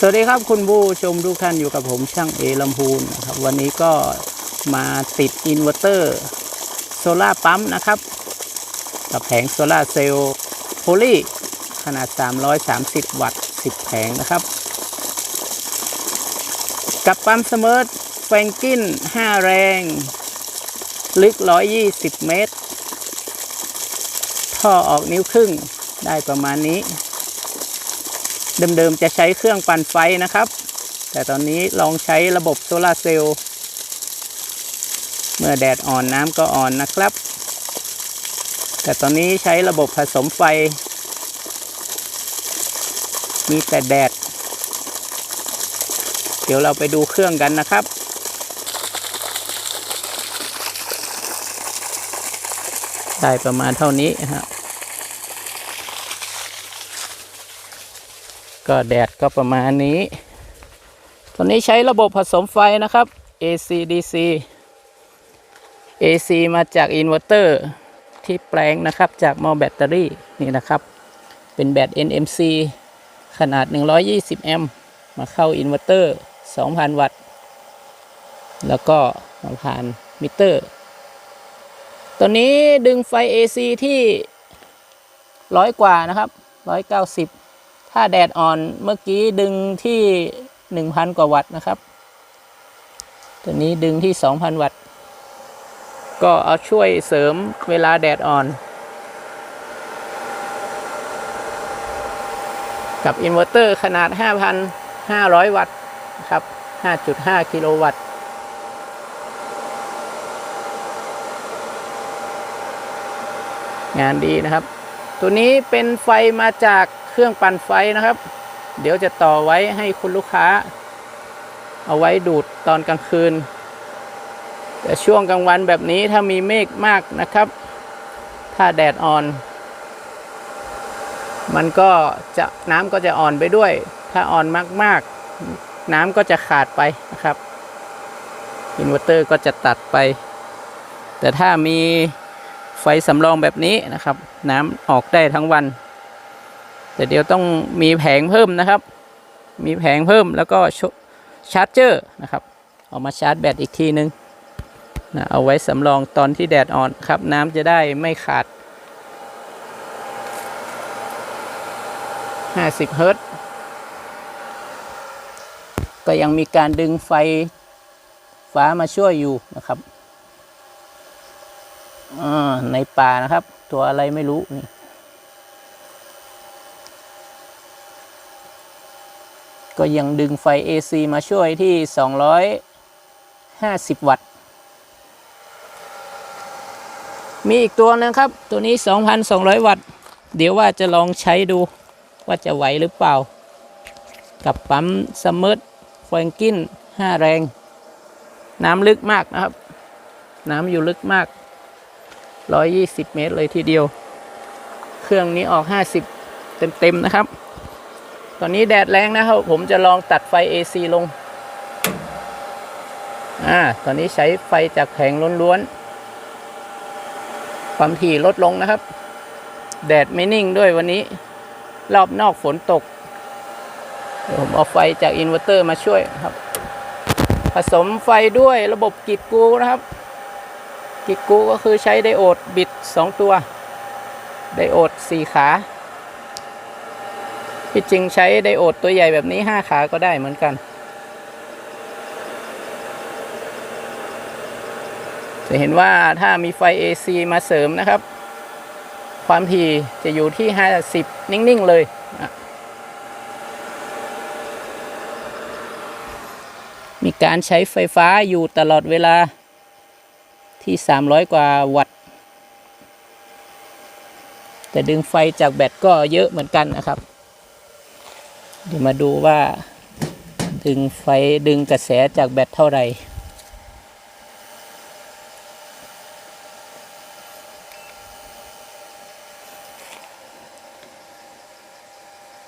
สวัสดีครับคุณผู้ชมทุกท่านอยู่กับผมช่างเอลำพูนนะครับวันนี้ก็มาติดอินเวอร์เตอร์โซลาปั๊มนะครับ กับแผงโซลาเซลล์โพลีขนาด 330 วัตต์ 10 แผงนะครับ กับปั๊มสมิร์ทแฟงกิน 5 แรง ลึก 120 เมตร ท่อออกนิ้วครึ่งได้ประมาณนี้ เดิมๆจะใช้เครื่องปั่นไฟนะครับ แต่ตอนนี้ลองใช้ระบบโซลาเซลล์เมื่อแดดอ่อนน้ำก็อ่อนนะครับ แต่ตอนนี้ใช้ระบบผสมไฟ มีแต่แดด เดี๋ยวเราไปดูเครื่องกันนะครับได้ประมาณเท่านี้ฮะ ก็แดดก็ประมาณนี้ตัวนี้ใช้ระบบผสมไฟนะครับ AC DC AC มาจากอินเวอร์เตอร์ที่แปลงนะครับจากมอแบตเตอรี่นี่นะครับ เป็นแบต NMC ขนาด 120 แอมป์มาเข้าอินเวอร์เตอร์ 2,000 วัตต์ แล้วก็มาผ่านมิเตอร์ ตัวนี้ดึงไฟ AC ที่ร้อยกว่านะครับ 190 ถ้าแดดอ่อนเมื่อกี้ดึงที่1,000กว่าวัตต์นะครับ ตัวนี้ดึงที่2,000วัตต์ ก็เอาช่วยเสริมเวลาแดดอ่อน กับอินเวอร์เตอร์ขนาด 5,500 วัตต์ครับ 5.5 กิโลวัตต์งานดีนะครับ ตัวนี้เป็นไฟมาจาก เครื่องปั่นไฟนะครับ เดี๋ยวจะต่อไว้ให้คุณลูกค้า เอาไว้ดูดตอนกลางคืน แต่ช่วงกลางวันแบบนี้ถ้ามีเมฆมากนะครับ ถ้าแดดอ่อน มันก็จะน้ำก็จะอ่อนไปด้วย ถ้าอ่อนมากๆ น้ำก็จะขาดไปนะครับอินเวอร์เตอร์ก็จะตัดไป แต่ถ้ามีไฟสำรองแบบนี้นะครับ น้ำออกได้ทั้งวัน แต่เดี๋ยวต้องมีแผงเพิ่มนะครับ มีแผงเพิ่มแล้วก็ชชาร์จเจอร์นะครับเอามาชาร์จแบตอีกทีนึงนะเอาไว้สำรองตอนที่แดดอ่อนครับ น้ำจะได้ไม่ขาด 50 เฮิรตซ์ก็ยังมีการดึงไฟฟ้ามาช่วยอยู่นะครับในป่านะครับ ตัวอะไรไม่รู้นี่ ก็ยังดึงไฟ AC มาช่วยที่ 250 วัตต์ มีอีกตัวหนึงครับ ตัวนี้ 2,200 วัตต์ เดี๋ยวว่าจะลองใช้ดูว่าจะไหวหรือเปล่า กับปั๊มสมิร์ทฟงกิน5 แรง น้ำลึกมากนะครับ น้ำอยู่ลึกมาก 120 เมตรเลยทีเดียว เครื่องนี้ออก 50 เต็ม ๆ นะครับ ตอนนี้แดดแรงนะครับ ผมจะลองตัดไฟ AC ลง อ่า ตอนนี้ใช้ไฟจากแผงล้วนๆ ความถี่ลดลงนะครับ แดดไม่นิ่งด้วยวันนี้ รอบนอกฝนตก ผมเอาไฟจากอินเวอร์เตอร์มาช่วยครับ ผสมไฟด้วยระบบกิดกูนะครับ กิกกูก็คือใช้ไดโอดบิด 2 ตัว ไดโอด 4 ขา ที่จริงใช้ไดโอดตัวใหญ่แบบนี้ 5 ขาก็ได้เหมือนกัน จะเห็นว่าถ้ามีไฟ AC มาเสริมนะครับ ความถี่จะอยู่ที่ 50 นิ่ง ๆ เลยมีการใช้ไฟฟ้าอยู่ตลอดเวลาที่ 300 กว่าวัตต์ แต่ดึงไฟจากแบตก็เยอะเหมือนกันนะครับ เดี๋ยวมาดูว่า ดึงไฟดึงกระแสจากแบตเท่าไหร่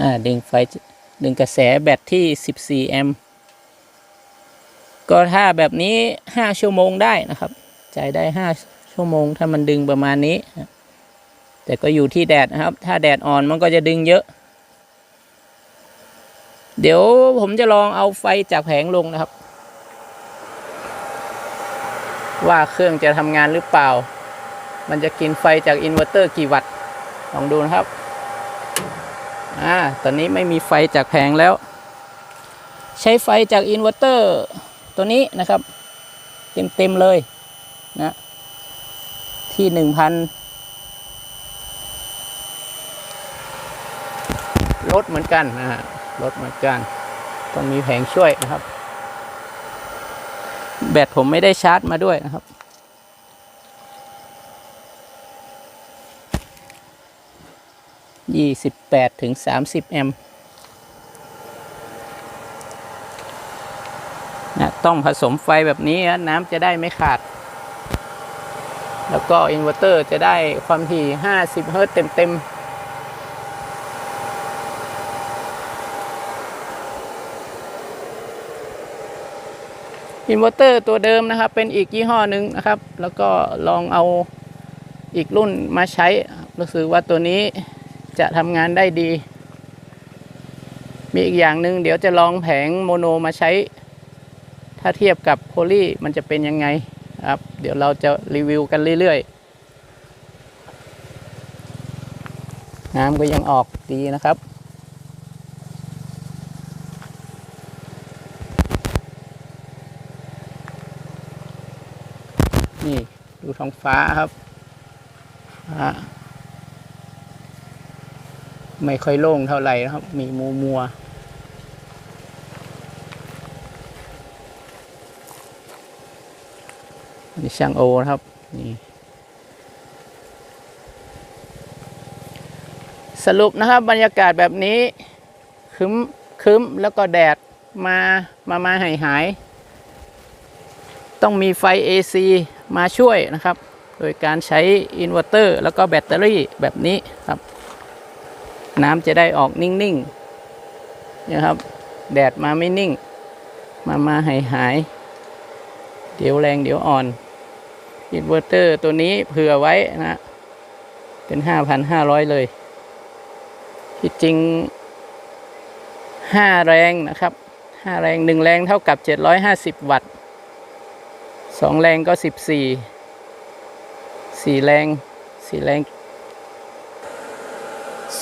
อ่าดึงไฟดึงกระแสแบตที่ 14 แอมป์ก็ถ้าแบบนี้ 5 ชั่วโมงได้นะครับ จ่ายได้ห้าชั่วโมงถ้ามันดึงประมาณนี้ แต่ก็อยู่ที่แดดนะครับ ถ้าแดดอ่อนมันก็จะดึงเยอะ เดี๋ยวผมจะลองเอาไฟจากแผงลงนะครับ ว่าเครื่องจะทำงานหรือเปล่า มันจะกินไฟจากอินเวอร์เตอร์กี่วัตต์ลองดูนะครับอ่าตอนนี้ไม่มีไฟจากแผงแล้ว ใช้ไฟจากอินเวอร์เตอร์ตัวนี้นะครับ เต็มๆเลยนะที่หนึ่งพันลดเหมือนกันนะ ฮะลดเหมือนกันต้องมีแผงช่วยนะครับ แบตผมไม่ได้ชาร์จมาด้วยนะครับยี่สิบแปดถึงสามสิบแอมป์นะต้องผสมไฟแบบนี้นะน้ำจะได้ไม่ขาด แล้วก็อินเวอร์เตอร์จะได้ความถี่ห้าสิบเฮิรตซ์เต็ม ๆ อินเวอร์เตอร์ตัวเดิมนะครับ เป็นอีกยี่ห้อหนึ่งนะครับ แล้วก็ลองเอาอีกรุ่นมาใช้รู้สึกว่าตัวนี้จะทำงานได้ดี มีอีกอย่างหนึ่งเดี๋ยวจะลองแผงโมโนมาใช้ ถ้าเทียบกับโพลีมันจะเป็นยังไงครับ เดี๋ยวเราจะรีวิวกันเรื่อยๆ น้ำก็ยังออกดีนะครับ นี่ดู ท้องฟ้าครับฟ้าไม่ค่อยโล่งเท่าไหร่นะครับ มีมัวมัวนี่ช่างโอนะครับ นี่ สรุปนะครับ บรรยากาศแบบนี้คึ้มคึ้มแล้วก็แดดมามามาหายหาย ต้องมีไฟ AC มาช่วยนะครับ โดยการใช้อินเวอร์เตอร์แล้วก็แบตเตอรี่แบบนี้ครับ น้ำจะได้ออกนิ่งๆนะครับ แดดมาไม่นิ่ง มามาหายหายๆเดี๋ยวแรงเดี๋ยวอ่อนอินเวอร์เตอร์ตัวนี้เผื่อไว้นะเป็น 5,500 เลยที่จริง 5 แรงนะครับ 5 แรง 1 แรงเท่ากับ 750 วัตต์ สองแรงก็สิบสี่สี่แรงสี่แรง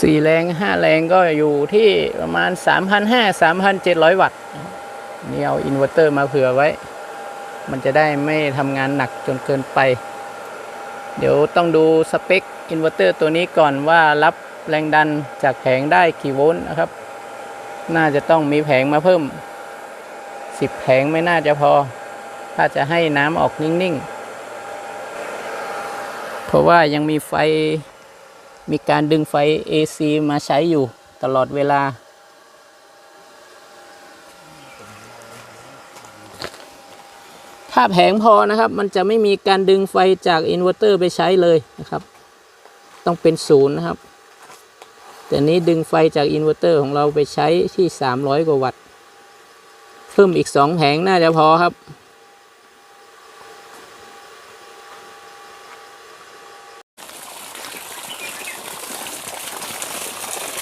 สี่แรงห้าแรงก็อยู่ที่ประมาณสามพันห้าสามพันเจ็ดร้อยวัตต์นี่เอาอินเวอร์เตอร์มาเผื่อไว้ มันจะได้ไม่ทำงานหนักจนเกินไป เดี๋ยวต้องดูสเปคอินเวอร์เตอร์ตัวนี้ก่อนว่ารับแรงดันจากแผงได้กี่โวลต์นะครับ น่าจะต้องมีแผงมาเพิ่มสิบแผงไม่น่าจะพอ ถ้าจะให้น้ำออกนิ่งๆ เพราะว่ายังมีไฟมีการดึงไฟ AC มาใช้อยู่ตลอดเวลา ถ้าแผงพอนะครับ มันจะไม่มีการดึงไฟจากอินเวอร์เตอร์ไปใช้เลยนะครับ ต้องเป็นศูนย์นะครับ แต่นี้ดึงไฟจากอินเวอร์เตอร์ของเราไปใช้ที่ 300 กว่าวัตต์ เพิ่มอีก 2 แผงน่าจะพอครับ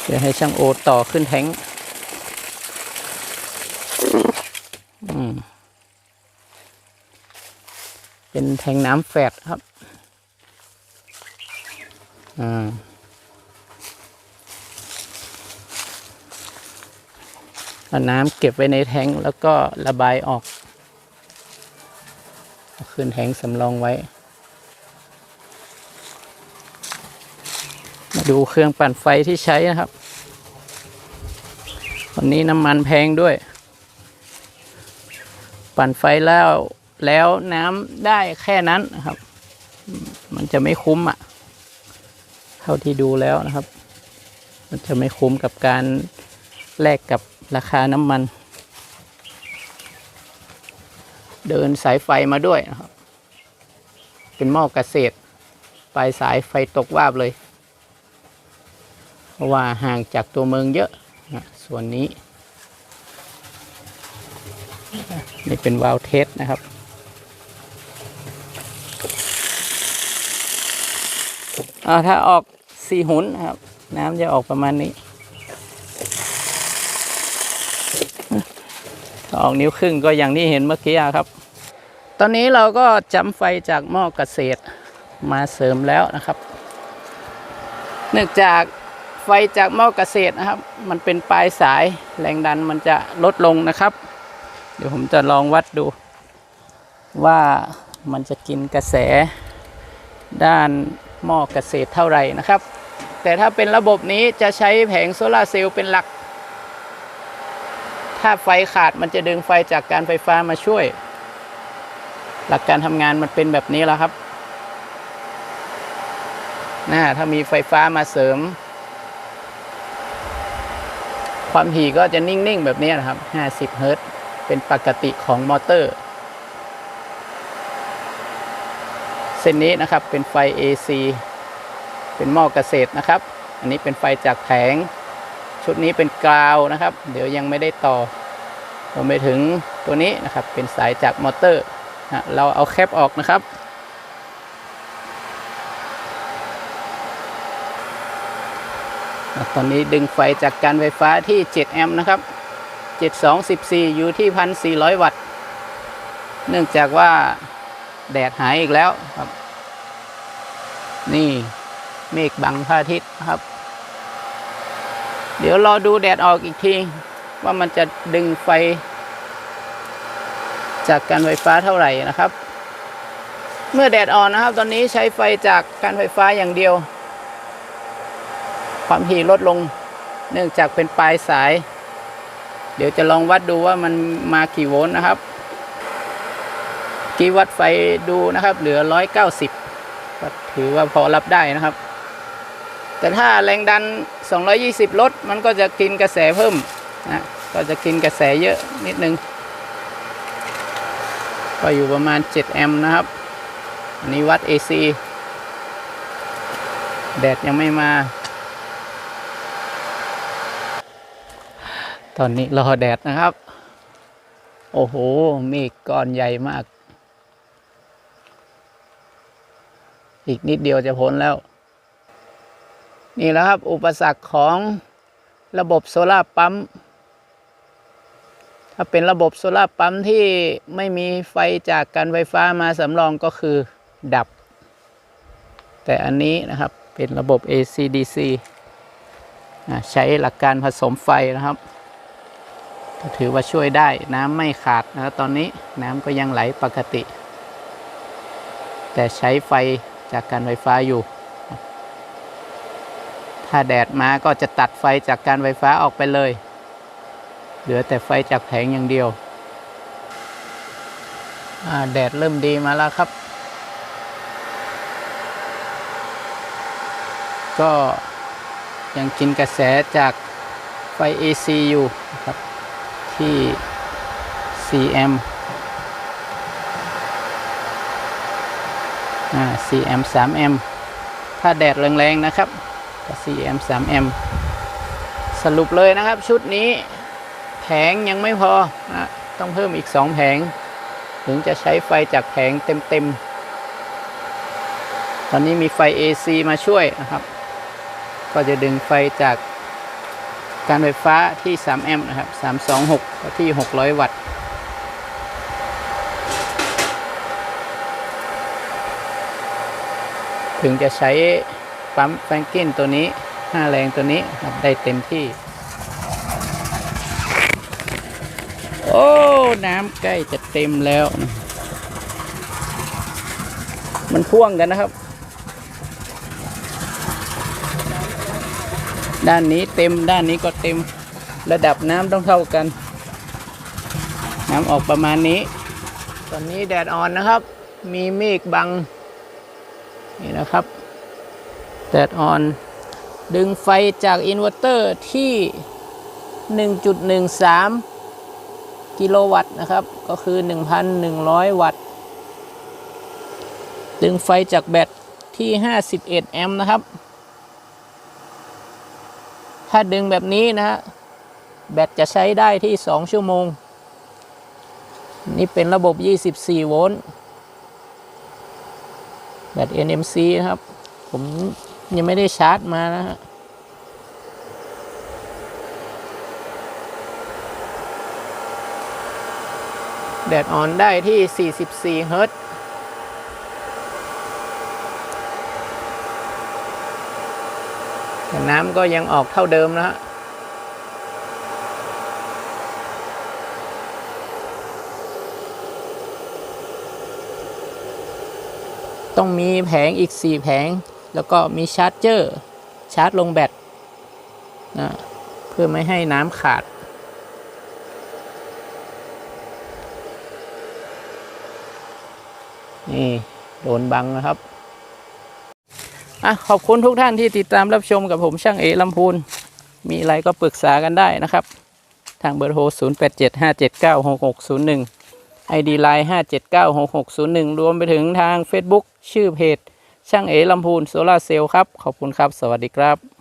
เดี๋ยวให้ช่างโอต่อขึ้นแทงเป็นแทงน้ำแฟดครับ อ่าเอาน้ำเก็บไว้ในแทงแล้วก็ระบายออก ขึ้นแทงสำรองไว้ มา ดูเครื่องปั่นไฟที่ใช้นะครับ วันนี้น้ำมันแพงด้วย ปั่นไฟแล้วแล้วน้ำได้แค่นั้นนะครับ มันจะไม่คุ้มอะ เท่าที่ดูแล้วนะครับ มันจะไม่คุ้มกับการแลกกับราคาน้ำมัน เดินสายไฟมาด้วยนะครับ เป็นหม้อเกษตร ปลายสายไฟตกวาบเลย ราะว่าห่างจากตัวเมืองเยอะนะส่วนนี้ นี่เป็นวาล์วเทสนะครับถ้าออกสี่หุนนะครับ น้ำจะออกประมาณนี้ถ้าออกนิ้วครึ่งก็อย่างที่เห็นเมื่อกี้ครับ ตอนนี้เราก็จำไฟจากหม้อเกษตรมาเสริมแล้วนะครับ เนื่องจาก ไฟจากหม้อเกษตรนะครับ มันเป็นปลายสายแรงดันมันจะลดลงนะครับ เดี๋ยวผมจะลองวัดดู ว่ามันจะกินกระแส ด้านหม้อเกษตรเท่าไหร่นะครับ แต่ถ้าเป็นระบบนี้จะใช้แผงโซลาร์เซลล์เป็นหลัก ถ้าไฟขาดมันจะดึงไฟจากการไฟฟ้ามาช่วย หลักการทำงานมันเป็นแบบนี้แล้วครับนะถ้ามีไฟฟ้ามาเสริม ความถี่ก็จะนิ่ง ๆ แบบนี้นะครับ 50 เฮิรตซ์เป็นปกติของมอเตอร์ เส้นนี้นะครับเป็นไฟ AC เป็นหม้อเกษตรนะครับ อันนี้เป็นไฟจากแผง ชุดนี้เป็นกราวนะครับ เดี๋ยวยังไม่ได้ต่อรวมไปถึงตัวนี้นะครับเป็นสายจากมอเตอร์นะเราเอาแคปออกนะครับ ตอนนี้ดึงไฟจากการไฟฟ้าที่ 7 แอมป์นะครับ 7214 อยู่ที่ 1,400 วัตต์ เนื่องจากว่าแดดหายอีกแล้วครับ นี่เมฆบังพระอาทิตย์ครับ เดี๋ยวรอดูแดดออกอีกที ว่ามันจะดึงไฟ จากการไฟฟ้าเท่าไหร่นะครับ เมื่อแดดอ่อนนะครับ ตอนนี้ใช้ไฟจากการไฟฟ้าอย่างเดียว ความถี่ลดลง เนื่องจากเป็นปลายสาย เดี๋ยวจะลองวัดดูว่ามันมากี่โวลต์นะครับ กี่วัดไฟดูนะครับ เหลือ 190ก็ถือว่าพอรับได้นะครับ แต่ถ้าแรงดัน 220 ลด มันก็จะกินกระแสเพิ่มนะก็จะกินกระแสเยอะนิดนึง ก็อยู่ประมาณ 7 แอมป์นะครับ อันนี้วัด AC แดดยังไม่มา ตอนนี้รอแดดนะครับ โอ้โห เมฆก้อนใหญ่มาก อีกนิดเดียวจะพ้นแล้ว นี่แล้วครับ อุปสรรคของระบบโซลาร์ปั๊ม ถ้าเป็นระบบโซลาร์ปั๊มที่ไม่มีไฟจากการไฟฟ้ามาสำรองก็คือดับ แต่อันนี้นะครับเป็นระบบ AC/DC ใช้หลักการผสมไฟนะครับ ก็ถือว่าช่วยได้น้ำไม่ขาดนะตอนนี้น้ำก็ยังไหลปกติ แต่ใช้ไฟจากการไฟฟ้าอยู่ ถ้าแดดมาก็จะตัดไฟจากการไฟฟ้าออกไปเลย เหลือแต่ไฟจากแผงอย่างเดียวแดดเริ่มดีมาแล้วครับ ก็ยังกินกระแสจากไฟ AC อยู่ครับ ที่4แอมป์4แอมป์3แอมป์ถ้าแดดแรงๆนะครับก็4แอมป์3แอมป์สรุปเลยนะครับชุดนี้แผงยังไม่พอนะต้องเพิ่มอีก 2 แผง ถึงจะใช้ไฟจากแผงเต็มๆ ตอนนี้มีไฟ AC มาช่วยนะครับ ก็จะดึงไฟจาก การไฟฟ้าที่ 3 แอมป์นะครับ 326ก็ที่ 600 วัตต์ ถึงจะใช้ปั๊มแฟงกินตัวนี้ 5 แรงตัวนี้ครับได้เต็มที่ โอ้ น้ำใกล้จะเต็มแล้ว มันพ่วงกันนะครับ ด้านนี้เต็มด้านนี้ก็เต็มระดับน้ำต้องเท่ากัน น้ำออกประมาณนี้ ตอนนี้แดดอ่อนนะครับ มีเมฆบัง นี่นะครับ แดดอ่อน ดึงไฟจากอินเวอร์เตอร์ที่ 1.13 กิโลวัตต์นะครับ ก็คือ 1,100 วัตต์ ดึงไฟจากแบตที่ 51 แอมป์นะครับ ถ้าดึงแบบนี้นะฮะแบตจะใช้ได้ที่ 2 ชั่วโมง นี่เป็นระบบ 24 โวลต์แบต NMC นะครับ ผมยังไม่ได้ชาร์จมานะฮะแดดออนได้ที่ 44 เฮิรตซ์แต่ น้ำก็ยังออกเท่าเดิมนะฮะต้องมีแผงอีก 4 แผง แล้วก็มีชาร์จเจอร์ชาร์จลงแบตนะเพื่อไม่ให้น้ำขาด นี่ โดนบังนะครับ อะขอบคุณทุกท่านที่ติดตามรับชมกับผมช่างเอลำพูน มีอะไรก็ปรึกษากันได้นะครับ ทางเบอร์โทร 0 8 7 5 7 9 6 6 0 1 ID Line 5 7 9 6 6 0 1 รวมไปถึงทาง Facebook ชื่อเพจ ช่างเอลำพูนโซลาเซลล์ครับ ขอบคุณครับ สวัสดีครับ